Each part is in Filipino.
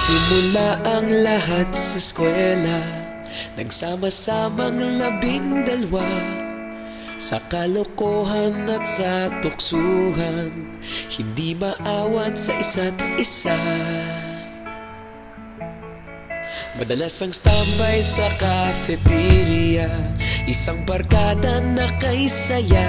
Nagsimula ang lahat sa eskwela. Nagsama-samang labing dalwa Sa kalokohan at sa tuksuhan Hindi maawat sa isa't isa. Madalas ang standby sa cafeteria Isang barkada na kay saya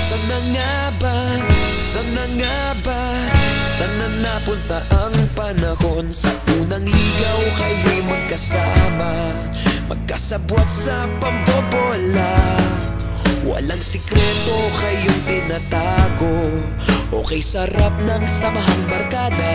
sana nga ba, sana nga ba Sana napunta ang panahon. Sa unang ligaw kayo'y magkasama Magkasabwat sa pambobola. Walang sikreto kayong tinatago Okay sarap ng samahang barkada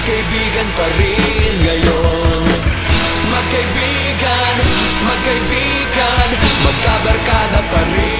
Magkaibigan pa rin ngayon. Magkaibigan, magkaibigan Magkabarkada pa rin